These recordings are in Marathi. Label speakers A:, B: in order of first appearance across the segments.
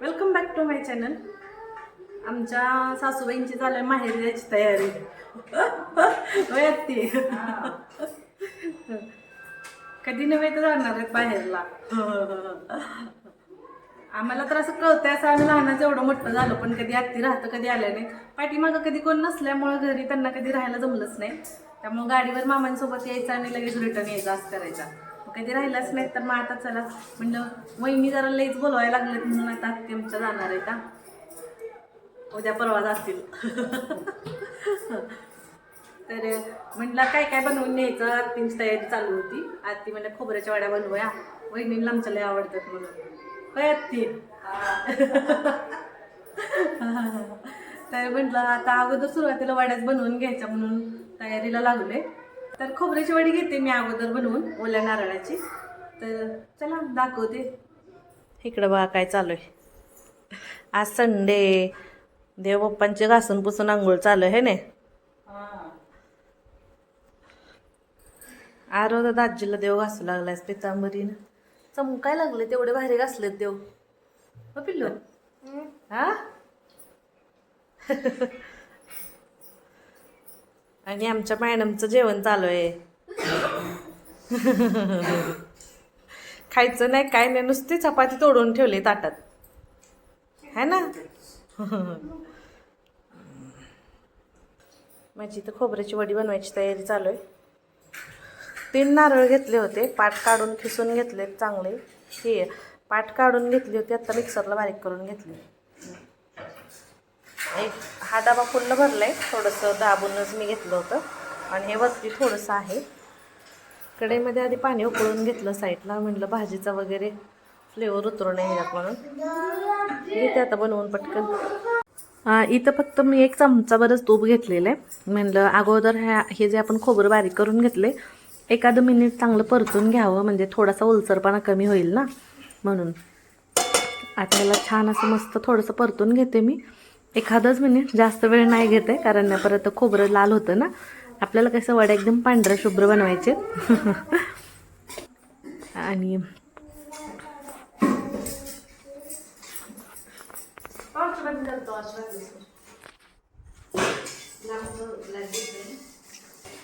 A: Welcome back to my channel आमच्या सासूबाईंची चालू माहेर यायची तयारी. वयात ती कधी नव्हे तर जाणार आहेत बाहेरला. आम्हाला तर असं कळतंय असं आम्ही लहानाचं एवढं मोठं झालं पण कधी आत्ती राहतं कधी आल्या नाही पाठीमागं कधी कोण नसल्यामुळं घरी त्यांना कधी राहायला जमलंच नाही. त्यामुळं गाडीवर मामांसोबत यायचं आणि लगेच रिटर्न यायचं असं करायचा. कधी राहिलाच नाही तर मग आता चला. म्हणलं वहिनी जरा लईच बोलवायला लागलेत म्हणून आता आत्ती जाणार आहे का? उद्या परवा जातील तर म्हटलं काय काय बनवून न्यायचं? आत्तींची तयारी चालू होती. आत्ती म्हणलं खोबऱ्याच्या वड्या बनवूया. वहिनीला आमच्या लय आवडतात म्हणून. काय आत्ती तर म्हटलं आता अगोदर सुरुवातीला वड्याच बनवून घ्यायच्या म्हणून तयारीला लागले तर खोबऱ्याची वडी घेते मी अगोदर बनवून ओल्या नारळाची. तर चला दाखवते. इकडं बघा काय चालू आहे. आज संडे. देवबाप्पांचे घासून पुसून आंघोळ चालू आहे ने आरो दाजीला देव घासू लागलाय पितांबरीनं. चमकाय लागले तेवढे भारी घासलेत देव. हो पिल्लू? हा? आणि आमच्या मॅडमचं जेवण चालू आहे. खायचं नाही काय नाही नुसती चपाती तोडून ठेवली ताटात. है ना? माझी तर खोबऱ्याची वडी बनवायची तयारी चालू आहे. तीन नारळ घेतले होते पाट काढून खिसून घेतले चांगले. हे पाट काढून घेतली होती आता मिक्सरला बारीक करून घेतली. हा डबा फुल्ल भरला आहे थोडंसं दाबूनच मी घेतलं होतं. आणि हे वरती थोडंसं आहे. कढईमध्ये आधी पाणी उकळून घेतलं साईडला. म्हटलं भाजीचा वगैरे फ्लेवर उतरू नये ह्याच्यात म्हणून. घेते आता बनवून पटकन. इथं फक्त मी एक चमचाभरच तूप घेतलेलं आहे म्हणलं अगोदर ह्या हे जे आपण खोबरं बारीक करून घेतले एखादं मिनिट चांगलं परतून घ्यावं. म्हणजे थोडासा ओलसरपणा कमी होईल ना. म्हणून. आता याला छान असं मस्त थोडंसं परतून घेते मी. एखादंच मिनिट जास्त वेळ नाही घेते कारण परत खोबरं लाल होतं ना. आपल्याला कसं वड्या एकदम पांढरं शुभ्र बनवायचे. आणि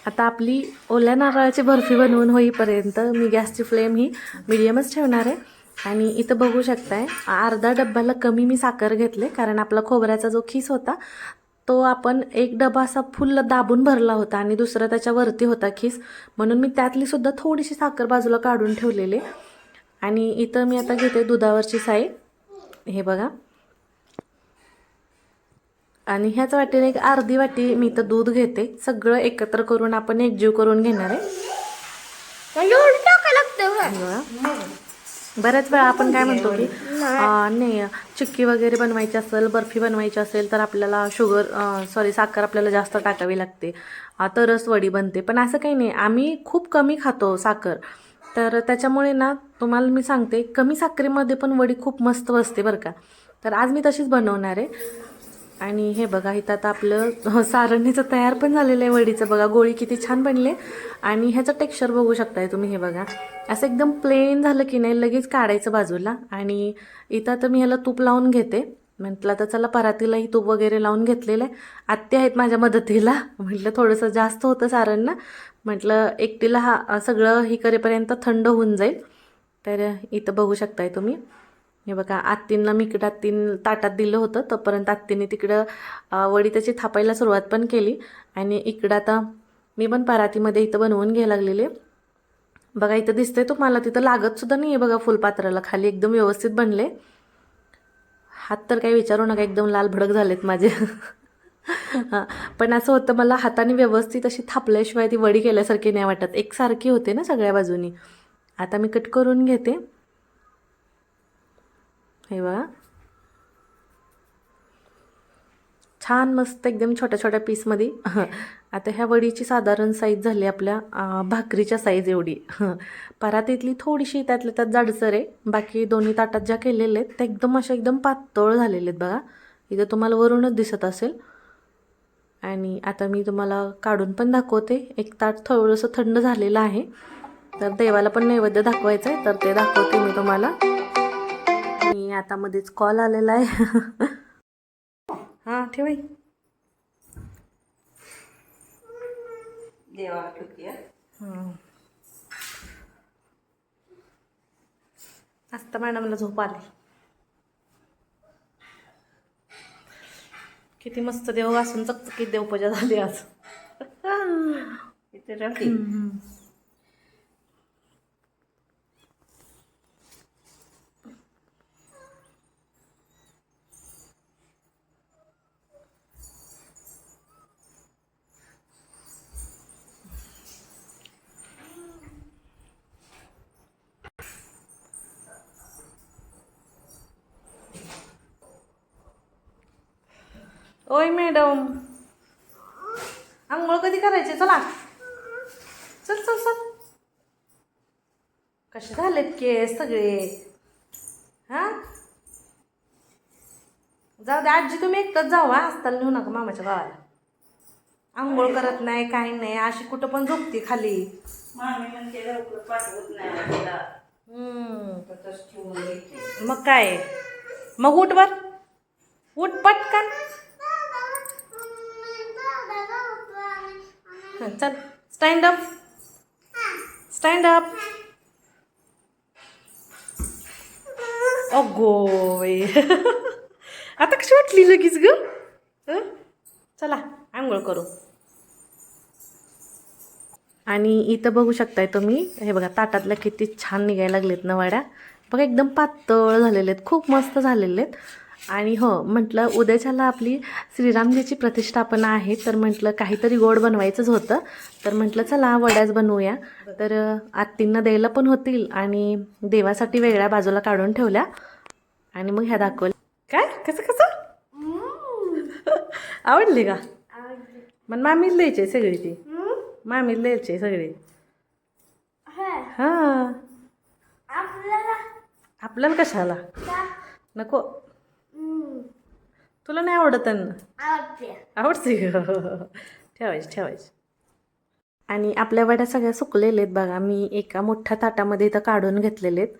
A: आता आपली ओल्या नारळाची बर्फी बनवून होईपर्यंत मी गॅसची फ्लेम ही मिडियमच ठेवणार आहे. आणि इथं बघू शकताय अर्धा डब्याला कमी मी साखर घेतले कारण आपला खोबऱ्याचा जो खीस होता तो आपण एक डबा असा फुल्ल दाबून भरला होता आणि दुसरा त्याच्यावरती होता खीस. म्हणून मी त्यातली सुद्धा थोडीशी साखर बाजूला काढून ठेवलेली. आणि इथं मी आता घेते दुधावरची साई. हे बघा. आणि ह्याच वाटीने एक अर्धी वाटी मी तर दूध घेते. सगळं एकत्र करून आपण एकजीव करून घेणार आहे. बऱ्याच वेळा आपण काय म्हणतो की नाही चिक्की वगैरे बनवायची असेल बर्फी बनवायची असेल तर आपल्याला शुगर सॉरी साखर आपल्याला जास्त टाकावी लागते. तरच वडी बनते. पण असं काही नाही. आम्ही खूप कमी खातो साखर. तर त्याच्यामुळे ना तुम्हाला मी सांगते कमी साखरेमध्ये पण वडी खूप मस्त बसते बरं का. तर आज मी तशीच बनवणार आहे. आणि हे बघा इथं आता आपलं सारणीचं तयार पण झालेलं आहे वडीचं. बघा गोळी किती छान बनले आणि ह्याचं टेक्स्चर बघू शकताय तुम्ही हे बघा. असं एकदम प्लेन झालं की नाही लगेच काढायचं बाजूला. आणि इथं आता मी ह्याला तूप लावून घेते. म्हटलं तर चला परातीलाही तूप वगैरे लावून घेतलेलं आहे. आत्ते आहेत माझ्या मदतीला. म्हटलं थोडंसं जास्त होतं सारण ना. म्हटलं एकटीला हा सगळं हे करेपर्यंत थंड होऊन जाईल. तर इथं बघू शकताय तुम्ही. हे बघा आत्तींना मी इकडं आत्तीन ताटात दिलं होतं तोपर्यंत आत्तीने तिकडं वडी त्याची थापायला सुरुवात पण केली. आणि इकडं आता मी पण परातीमध्ये इथं बनवून घ्यायला लागलेले. बघा इथं दिसतंय तुम्हाला तिथं लागतसुद्धा नाही आहे बघा फुलपात्राला खाली एकदम व्यवस्थित बनले. हात तर काही विचारू नका एकदम लाल भडक झालेत माझे. हां पण असं होतं मला हाताने व्यवस्थित अशी थापल्याशिवाय ती वडी केल्यासारखी नाही वाटत. एकसारखी होते ना सगळ्या बाजूनी. आता मी कट करून घेते. हे बघा. छान मस्त एकदम छोट्या छोट्या पीसमध्ये. आता ह्या वडीची साधारण साईज झाली आपल्या भाकरीच्या साईज एवढी. परातीतली थोडीशी त्यातल्या त्यात जाडसर आहे. बाकी दोन्ही ताटात ज्या केलेल्या आहेत त्या एकदम अशा एकदम पातळ झालेले आहेत बघा. इथं तुम्हाला वरूनच दिसत असेल. आणि आता मी तुम्हाला काढून पण दाखवते. एक ताट थोडंसं थंड झालेलं आहे. तर देवाला पण नैवेद्य दाखवायचं आहे तर ते दाखवते मी तुम्हाला. आणि आता मध्येच कॉल आलेला आहे. हां ठेवाई आत्ता मॅडमला झोप आली. किती मस्त देव वासून चकचकीत देवपूजा झाली आज.
B: इथे
A: ओय मॅडम आंघोळ कधी करायची? चला. चल चल चल. कसे झालेत केस सगळे? हा? जाऊ दे आजी तुम्ही एकटंच जाऊ हा? असताना नेऊ नका मामाच्या गावाला आंघोळ करत नाही काही नाही. अशी कुठं पण झोपती खाली.
B: मामी म्हणते लवकर पाठवत नाही तिला
A: हम्म.
B: तसंच ठेवून द्यायची
A: मग काय? मग उठ बर. उठ पटकन. चल. स्टँड अप स्टँड अप अगो आता कशी वाटली लगेच ग? चला आंघोळ करू. आणि इथं बघू शकताय तुम्ही हे बघा ताटातल्या किती छान निघायला लागलेत ना वाड्या बघा एकदम पातळ झालेले आहेत खूप मस्त झालेले आहेत आणि हो म्हटलं उद्याच्याला आपली श्रीरामजीची प्रतिष्ठापना आहे तर म्हटलं काहीतरी गोड बनवायचंच होतं. तर म्हटलं चला वड्याच बनवूया. तर आत्तींना द्यायला पण होतील आणि देवासाठी वेगळ्या बाजूला काढून ठेवल्या. आणि मग ह्या दाखवल्या. काय? कसं कसं? आवडली का? मग मामीच द्यायचे सगळी ती. मामीला द्यायचे सगळे. हा. आपल्याला. कशाला? नको. तुला नाही आवडत ना आवडते. ठेवायची ठेवायची. आणि आपल्या वड्या सगळ्या सुकलेल्या आहेत बघा. मी एका मोठ्या ताटामध्ये इथं काढून घेतलेले आहेत.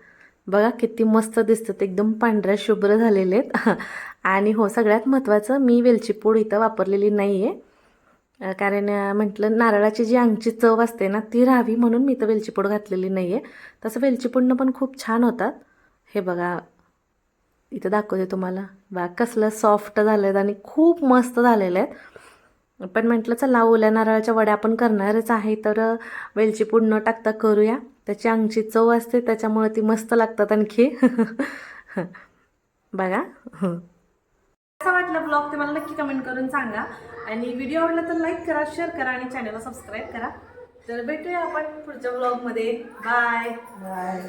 A: बघा किती मस्त दिसतात. एकदम पांढऱ्या शुभ्र झालेले आहेत. आणि हो सगळ्यात महत्त्वाचं मी वेलची पूड इथं वापरलेली नाही आहे कारण म्हटलं नारळाची जी अंगची चव असते ना ती राहावी म्हणून मी इथं वेलची पूड घातलेली नाही आहे तसं वेलची पूडनं पण खूप छान होतात. हे बघा इथं दाखवते तुम्हाला. बा कसलं सॉफ्ट झालं आहेत आणि खूप मस्त झालेलं आहेत पण म्हटलं चला ओल्या नारळाच्या वड्या आपण करणारच आहे. तर वेलची पूड न टाकता करूया. त्याची अंगची चव असते त्याच्यामुळे ती मस्त लागतात आणखी. बघा. कसा वाटला ब्लॉग ते मला नक्की कमेंट करून सांगा. आणि व्हिडिओ आवडला तर लाईक करा शेअर करा आणि चॅनलला सबस्क्राईब करा. तर भेटूया आपण पुढच्या ब्लॉगमध्ये बाय
B: बाय